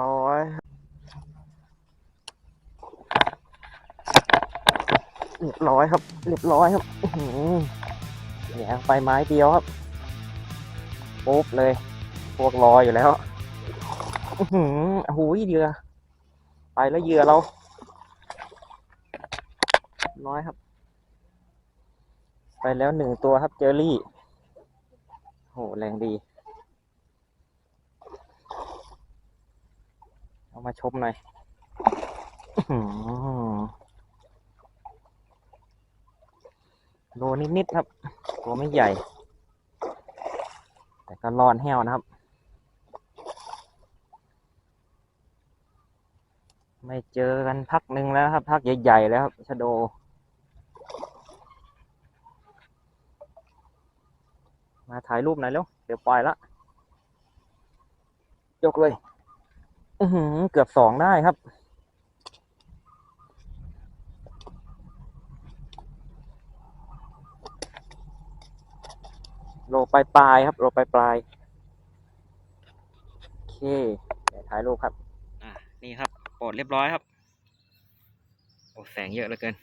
ร้อยเรียบร้อยครับ เรียบร้อยครับเนี่ยไปไม้เดียวครับปุ๊บเลย พวกรอยอยู่แล้วอือหือโอ้โหเหยื่อไปแล้วเหยื่อเรา น้อยครับ ไปแล้วหนึ่งตัวครับเจอรี่โหแรงดี เอามาชมหน่อยอื้อหือโลนิดๆครับ ตัวไม่ใหญ่ แต่ก็รอนแห้วนะครับ ไม่เจอกันพักหนึ่งแล้วครับ พักใหญ่ๆแล้วครับชะโดมาถ่ายรูปหน่อยเร็ว เดี๋ยวปล่อยละ ยกเลย อือหือ เกือบสองได้ครับ โลปลายปลายครับ โลปลายปลายโอเคเดี๋ยวถ่ายรูปครับ อะนี่ครับปลดเรียบร้อยครับ โอ้แสงเยอะเหลือเกิน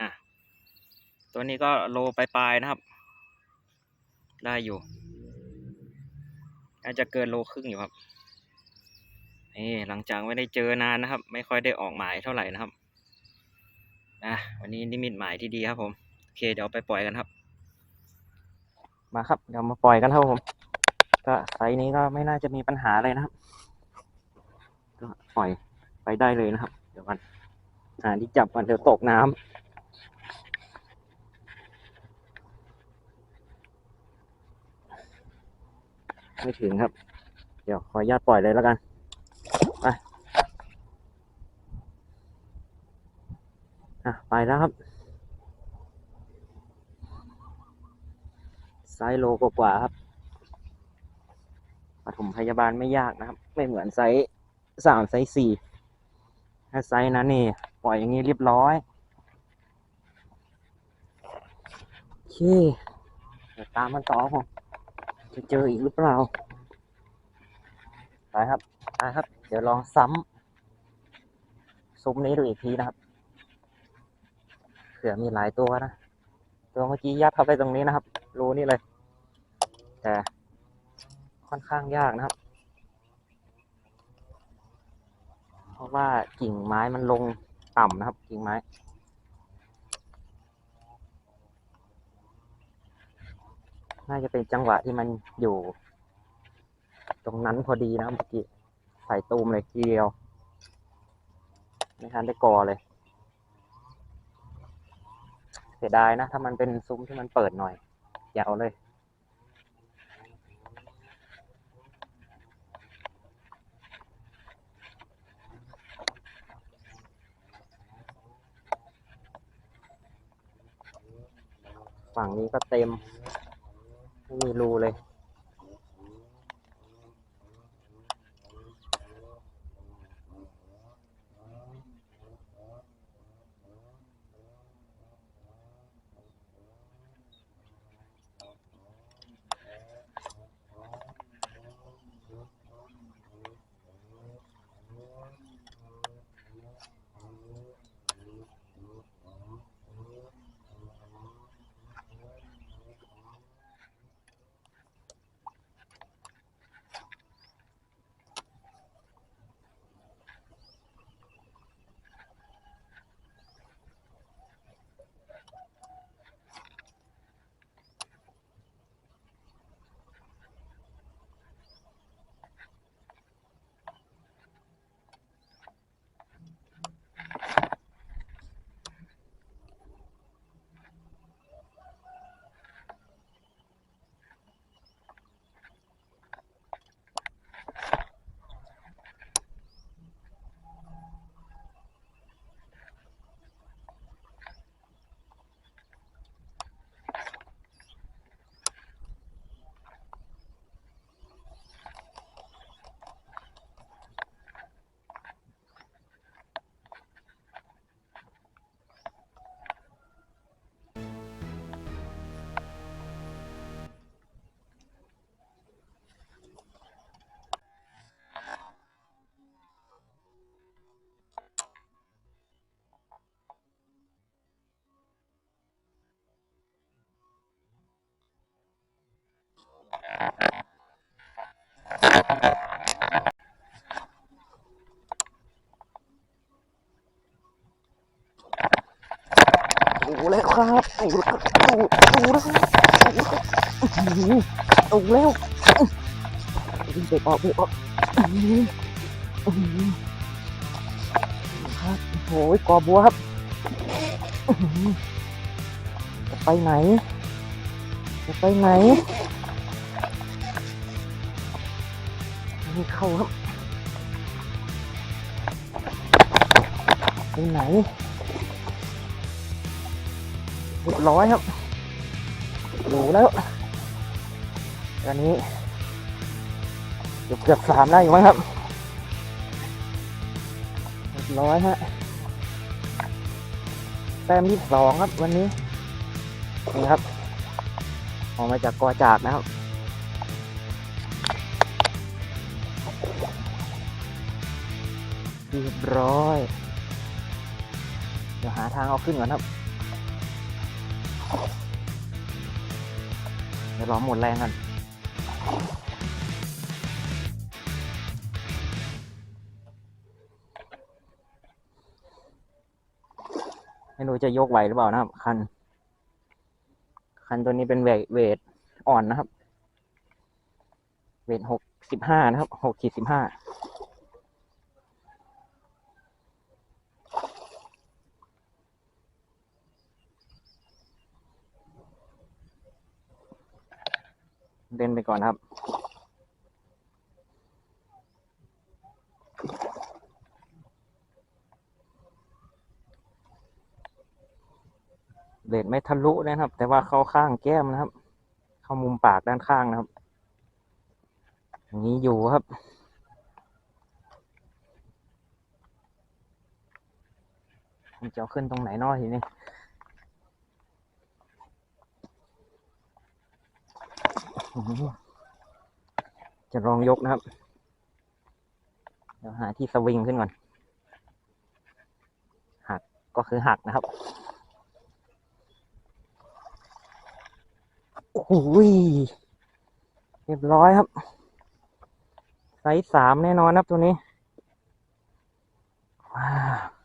อะ ตัวนี้ก็โลปลายปลายนะครับ ได้อยู่น่าจะเกินโลครึ่งอยู่ครับ นี่หลังจากไม่ได้เจอนานนะครับ ไม่ค่อยได้ออกหมายเท่าไหร่นะครับอะวันนี้นิมิตหมายที่ดีครับผมโอเคเดี๋ยวไปปล่อยกันครับ มาครับเดี๋ยวมาปล่อยกันครับผม ก็ไซส์นี้ก็ไม่น่าจะมีปัญหาอะไรนะครับ ก็ปล่อยไปได้เลยนะครับ เดี๋ยวกันอ่าที่จับมันเดี๋ยวตกน้ำไม่ถึงครับ เดี๋ยวขออนุญาตปล่อยเลยแล้วกัน ไป อะ ไปแล้วครับ ไซโลกว่าครับปฐมพยาบาลไม่ยากนะครับ ไม่เหมือนไซส์สามไซส์สี่ถ้าไซส์นั้นนี่ ปล่อยอย่างนี้เรียบร้อยโอเคเดี๋ยวตามมันต่อครับผมจะเจออีกหรือเปล่า ไปครับไปครับ เดี๋ยวลองซ้ำซุ้มนี้ดูอีกทีนะครับ เผื่อมีหลายตัวนะ ตัวเมื่อกี้ยัดเข้าไปตรงนี้นะครับ รูนี่เลย แต่ค่อนข้างยากนะครับ เพราะว่ากิ่งไม้มันลงต่ำนะครับ กิ่งไม้น่าจะเป็นจังหวะที่มันอยู่ ตรงนั้นพอดีนะเมื่อกี้ใส่ตูมเลยทีเดียว ไม่ทันได้กอเลย เสียดายนะ ถ้ามันเป็นซุ้มที่มันเปิดหน่อย อย่าเอาเลย ฝั่งนี้ก็เต็ม ไม่มีรูเลย ดูแล้วครับดูแล้วดูดูแล้วครับดูแล้วเบรกออกเบรกออกครับโอ้ยกอบัวครับ ไปไหน จะไปไหน ไม่เข้าครับไปไหนเรียบร้อยครับอยู่แล้วตอนนี้เกือบเกือบสามได้อยู่มั้งครับเรียบร้อยฮะแต้มที่สองครับวันนี้นี่ครับออกมาจากกอจากนะครับ เรียบร้อย เดี๋ยวหาทางเอาขึ้นก่อนครับเดี๋ยวรอหมดแรงกันไม่รู้จะยกไหวหรือเปล่านะครับ คัน คันตัวนี้เป็นเวทเวทอ่อนนะครับ เวทหกสิบห้านะครับหกขีดสิบห้า เดินไปก่อนครับเบรดไม่ทะลุนะครับ แต่ว่าเข้าข้างแก้มนะครับ เข้ามุมปากด้านข้างนะครับอย่างนี้อยู่ครับมันจะเอาขึ้นตรงไหนเนอทีนี้อื้อหือ จะลองยกนะครับ เดี๋ยวหาที่สวิงขึ้นก่อน หักก็คือหักนะครับ โอ้โหยเรียบร้อยครับ ไซส์สามแน่นอนครับตัวนี้ ว้าว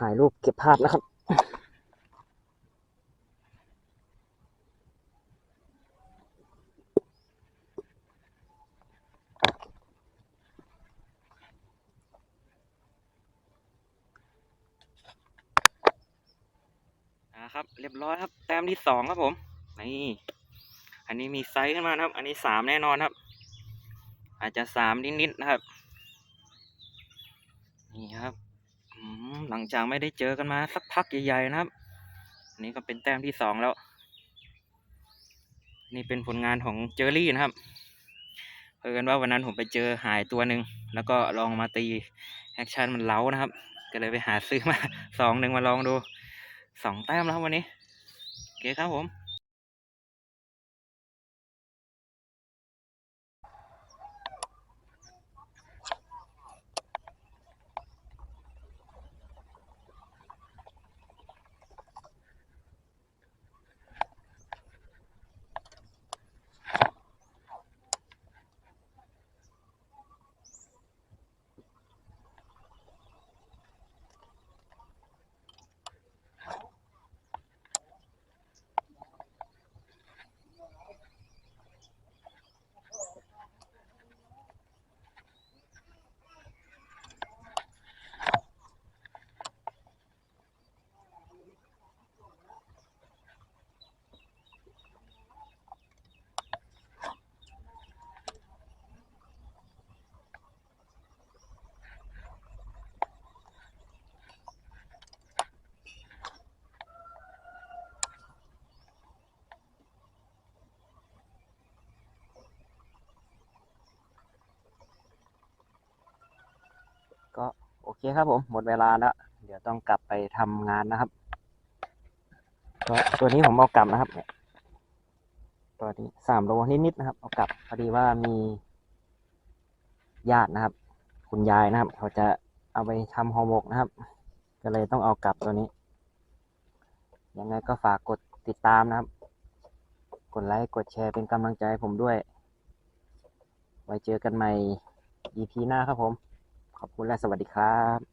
ถ่ายรูปเก็บภาพนะครับครับ เรียบร้อยครับ แต้มที่สองครับผม นี่ อันนี้มีไซส์ขึ้นมานะครับ อันนี้สามแน่นอนครับ อาจจะสามนิดๆนะครับ นี่ครับ หลังจากไม่ได้เจอกันมาสักพักใหญ่ๆนะครับ นี่ก็เป็นแต้มที่สองแล้ว นี่เป็นผลงานของเจอรี่นะครับเพื่อกันว่าวันนั้นผมไปเจอหายตัวหนึ่งแล้วก็ลองมาตีแอคชั่นมันเล้านะครับ ก็เลยไปหาซื้อมาสองหนึ่งมาลองดูสองแต้มแล้ววันนี้โอเคครับผม เคครับผม หมดเวลาแล้ว เดี๋ยวต้องกลับไปทำงานนะครับ ตัวนี้ผมเอากลับนะครับเนี่ยตัวนี้สามโลนิดๆนะครับ เอากลับพอดีว่ามีญาตินะครับ คุณยายนะครับ เขาจะเอาไปทำห่อหมกนะครับ ก็เลยต้องเอากลับตัวนี้ ยังไงก็ฝากกดติดตามนะครับ กดไลค์ กดแชร์เป็นกำลังใจให้ผมด้วย ไว้เจอกันใหม่ EP หน้าครับผม ขอบคุณและสวัสดีครับ